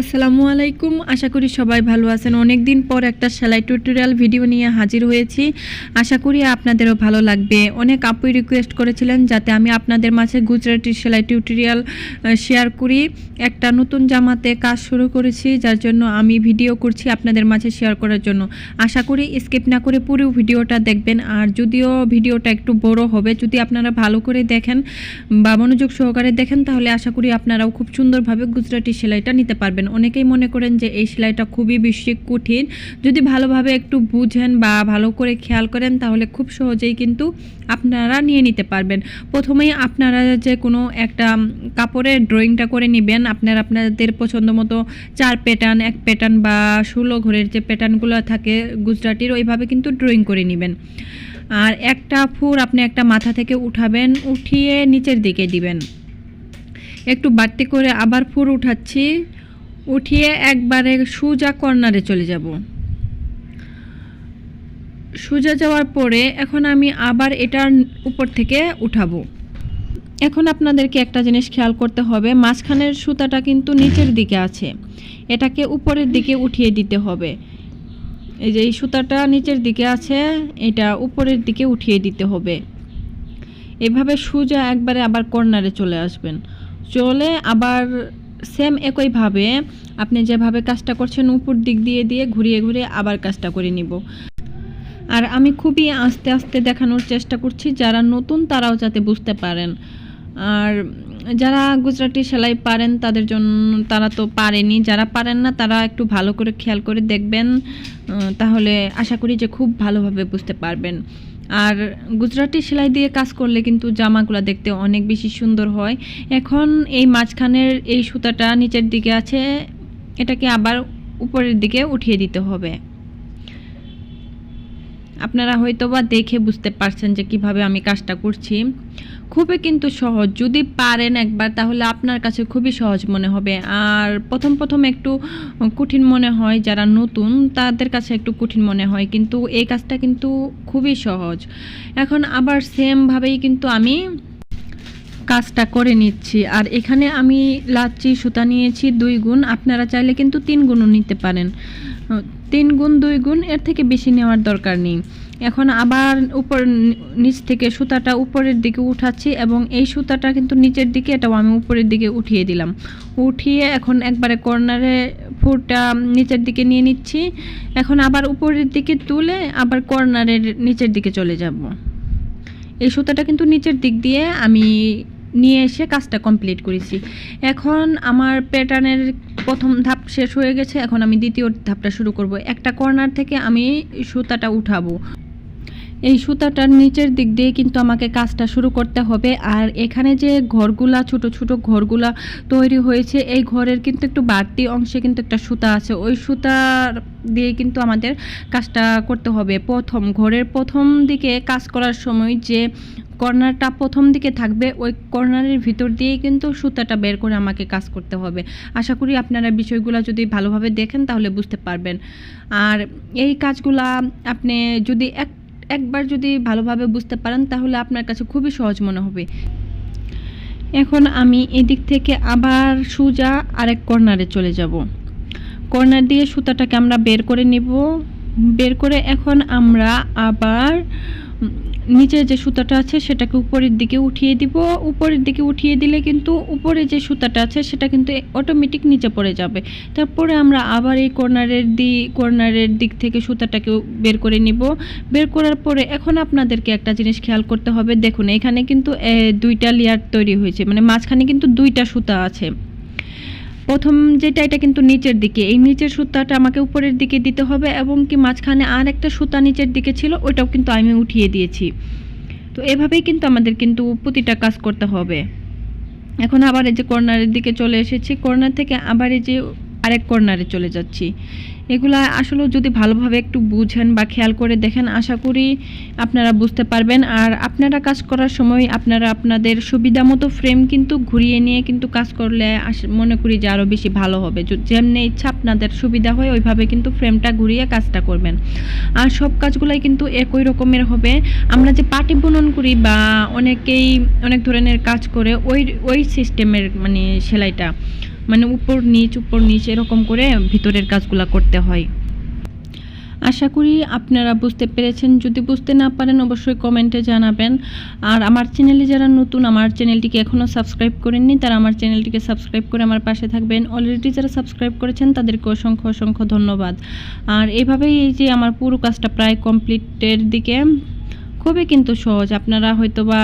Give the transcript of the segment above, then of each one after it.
আসসালামু আলাইকুম। আশা করি সবাই ভালো আছেন। অনেক দিন পর একটা সেলাই টিউটোরিয়াল ভিডিও নিয়ে হাজির হয়েছি। আশা করি আপনাদেরও ভালো লাগবে। অনেক আপুই রিকোয়েস্ট করেছিলেন যাতে আমি আপনাদের মাঝে গুজরাটি সেলাই টিউটোরিয়াল শেয়ার করি। একটা নতুন জামাতে কাজ শুরু করেছি, যার জন্য আমি ভিডিও করছি আপনাদের মাঝে শেয়ার করার জন্য। আশা করি স্কিপ না করে পুরো ভিডিওটা দেখবেন। আর যদিও ভিডিওটা একটু বড় হবে, যদি আপনারা ভালো করে দেখেন বা মনোযোগ সহকারে দেখেন, তাহলে আশা করি আপনারাও খুব সুন্দরভাবে গুজরাটি সেলাইটা নিতে পারবেন। অনেকেই মনে করেন যে এই সেলাইটা খুবই বেশি কঠিন। যদি ভালোভাবে একটু বুঝেন বা ভালো করে খেয়াল করেন, তাহলে খুব সহজেই কিন্তু আপনারা নিয়ে নিতে পারবেন। প্রথমেই আপনারা যে কোনো একটা কাপড়ের ড্রয়িংটা করে নেবেন। আপনার আপনাদের পছন্দ মতো চার প্যাটার্ন এক প্যাটার্ন বা ষোলো ঘরের যে প্যাটার্নগুলো থাকে, গুজরাটির ওইভাবে কিন্তু ড্রয়িং করে নেবেন। আর একটা ফুর আপনি একটা মাথা থেকে উঠাবেন, উঠিয়ে নিচের দিকে দিবেন। একটু বাড়তি করে আবার ফুর উঠাচ্ছি। উঠিয়ে একবারে সোজা কর্নারে চলে যাব। সোজা যাওয়ার পরে এখন আমি আবার এটার উপর থেকে উঠাবো। এখন আপনাদেরকে একটা জিনিস খেয়াল করতে হবে, মাঝখানের সুতাটা কিন্তু নিচের দিকে আছে। এটাকে উপরের দিকে উঠিয়ে দিতে হবে। এই যে এই সুতাটা নিচের দিকে আছে, এটা উপরের দিকে উঠিয়ে দিতে হবে। এভাবে সোজা একবারে আবার কর্নারে চলে আসবেন। চলে আবার সেম একইভাবে আপনি যেভাবে কাজটা করছেন উপর দিক দিয়ে দিয়ে ঘুরিয়ে ঘুরিয়ে আবার কাজটা করে নিব। আর আমি খুবই আস্তে আস্তে দেখানোর চেষ্টা করছি, যারা নতুন তারাও যাতে বুঝতে পারেন। আর যারা গুজরাটি সেলাই পারেন, তাদের জন্য তারা তো পারেনি। যারা পারেন না, তারা একটু ভালো করে খেয়াল করে দেখবেন তাহলে আশা করি যে খুব ভালোভাবে বুঝতে পারবেন। আর গুজরাটি সেলাই দিয়ে কাজ করলে কিন্তু জামাগুলো দেখতে অনেক বেশি সুন্দর হয়। এখন এই মাঝখানের এই সুতাটা নিচের দিকে আছে, এটাকে আবার উপরের দিকে উঠিয়ে দিতে হবে। আপনারা হয়তো বা দেখে বুঝতে পারছেন যে কীভাবে আমি কাজটা করছি। খুবই কিন্তু সহজ। যদি পারেন একবার, তাহলে আপনার কাছে খুবই সহজ মনে হবে। আর প্রথম প্রথম একটু কঠিন মনে হয় যারা নতুন, তাদের কাছে একটু কঠিন মনে হয়। কিন্তু এই কাজটা কিন্তু খুবই সহজ। এখন আবার সেমভাবেই কিন্তু আমি কাজটা করে নিচ্ছি। আর এখানে আমি লাচ্ছি, সুতা নিয়েছি দুই গুণ। আপনারা চাইলে কিন্তু তিন গুণও নিতে পারেন। তিন গুণ, দুই গুণ, এর থেকে বেশি নেওয়ার দরকার নেই। এখন আবার উপর নিচ থেকে সুতাটা উপরের দিকে উঠাচ্ছি এবং এই সুতাটা কিন্তু নিচের দিকে, এটাও আমি উপরের দিকে উঠিয়ে দিলাম। উঠিয়ে এখন একবারে কর্নারে ফুটটা নিচের দিকে নিয়ে নিচ্ছি। এখন আবার উপরের দিকে তুলে আবার কর্নারের নিচের দিকে চলে যাব। এই সুতাটা কিন্তু নিচের দিক দিয়ে আমি নিয়ে এসে কাজটা কমপ্লিট করেছি। এখন আমার প্যাটার্নের প্রথম ধাপ শেষ হয়ে গেছে, এখন আমি দ্বিতীয় ধাপটা শুরু করব। একটা কর্নার থেকে আমি সুতাটা উঠাবো। এই সুতাটার নিচের দিক দিয়ে কিন্তু আমাকে কাজটা শুরু করতে হবে। আর এখানে যে ঘরগুলা, ছোট ছোট ঘরগুলা তৈরি হয়েছে, এই ঘরের কিন্তু একটু বাড়তি অংশে কিন্তু একটা সুতা আছে। ওই সুতার দিয়ে কিন্তু আমাদের কাজটা করতে হবে। প্রথম ঘরের প্রথম দিকে কাজ করার সময় যে কর্নারটা প্রথম দিকে থাকবে, ওই কর্নারের ভিতর দিয়েই কিন্তু সুতাটা বের করে আমাকে কাজ করতে হবে। আশা করি আপনারা বিষয়গুলো যদি ভালোভাবে দেখেন তাহলে বুঝতে পারবেন। আর এই কাজগুলা আপনি যদি এক একবার যদি ভালোভাবে বুঝতে পারেন, তাহলে আপনার কাছে খুবই সহজ মনে হবে। এখন আমি এদিক থেকে আবার সুজা আরেক কর্নারে চলে যাব। কর্নার দিয়ে সুতাটাকে আমরা বের করে নিব। বের করে এখন আমরা আবার নিচে যে সুতাটা আছে সেটাকে উপরের দিকে উঠিয়ে দিব। উপরের দিকে উঠিয়ে দিলে কিন্তু উপরে যে সুতাটা আছে সেটা কিন্তু অটোমেটিক নিচে পড়ে যাবে। তারপরে আমরা আবার এই কর্নারের দি কর্নারের দিক থেকে সুতাটাকে বের করে নিব। বের করার পরে এখন আপনাদেরকে একটা জিনিস খেয়াল করতে হবে। দেখুন, এখানে কিন্তু দুইটা লেয়ার তৈরি হয়েছে। মানে মাঝখানে কিন্তু দুইটা সুতা আছে। প্রথম যেটা, এটা কিন্তু নিচের দিকে। এই নিচের সুতাটা আমাকে উপরের দিকে দিতে হবে এবং কি মাঝখানে আর একটা সুতা নিচের দিকে ছিল, ওটাও কিন্তু আমি উঠিয়ে দিয়েছি। তো এভাবেই কিন্তু আমাদের কিন্তু প্রতিটা কাজ করতে হবে। এখন আবার এই যে কর্নারের দিকে চলে এসেছি। কর্নার থেকে আবার এই যে আরেক কর্নারে চলে যাচ্ছি। এগুলা আসলে যদি ভালোভাবে একটু বুঝেন বা খেয়াল করে দেখেন, আশা করি আপনারা বুঝতে পারবেন। আর আপনারা কাজ করার সময় আপনারা আপনাদের সুবিধা মতো ফ্রেম কিন্তু ঘুরিয়ে নিয়ে কিন্তু কাজ করলে মনে করি যে আরও বেশি ভালো হবে। যেমনি ইচ্ছা আপনাদের সুবিধা হয়, ওইভাবে কিন্তু ফ্রেমটা ঘুরিয়ে কাজটা করবেন। আর সব কাজগুলাই কিন্তু একই রকমের হবে। আমরা যে পাটি বুনন করি বা অনেকেই অনেক ধরনের কাজ করে, ওই ওই সিস্টেমের মানে সেলাইটা। মানে উপর নিচ উপর নিচ এরকম করে ভিতরের কাজগুলো করতে হয়। আশা করি আপনারা বুঝতে পেরেছেন। যদি বুঝতে না পারেন, অবশ্যই কমেন্টে জানাবেন। আর আমার চ্যানেলে যারা নতুন, আমার চ্যানেলটিকে এখনও সাবস্ক্রাইব করেননি, তারা আমার চ্যানেলটিকে সাবস্ক্রাইব করে আমার পাশে থাকবেন। অলরেডি যারা সাবস্ক্রাইব করেছেন, তাদেরকে অসংখ্য অসংখ্য ধন্যবাদ। আর এভাবেই এই যে আমার পুরো কাজটা প্রায় কমপ্লিটের দিকে, খুবই কিন্তু সহজ। আপনারা হয়তোবা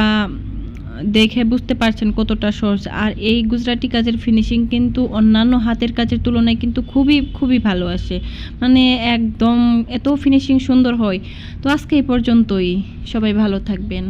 দেখে বুঝতে পারছেন কতটা সহজ। আর এই গুজরাটি কাজের ফিনিশিং কিন্তু অন্যান্য হাতের কাজের তুলনায় কিন্তু খুবই খুবই ভালো আসে। মানে একদম এত ফিনিশিং সুন্দর হয়। তো আজকে এই পর্যন্তই। সবাই ভালো থাকবেন।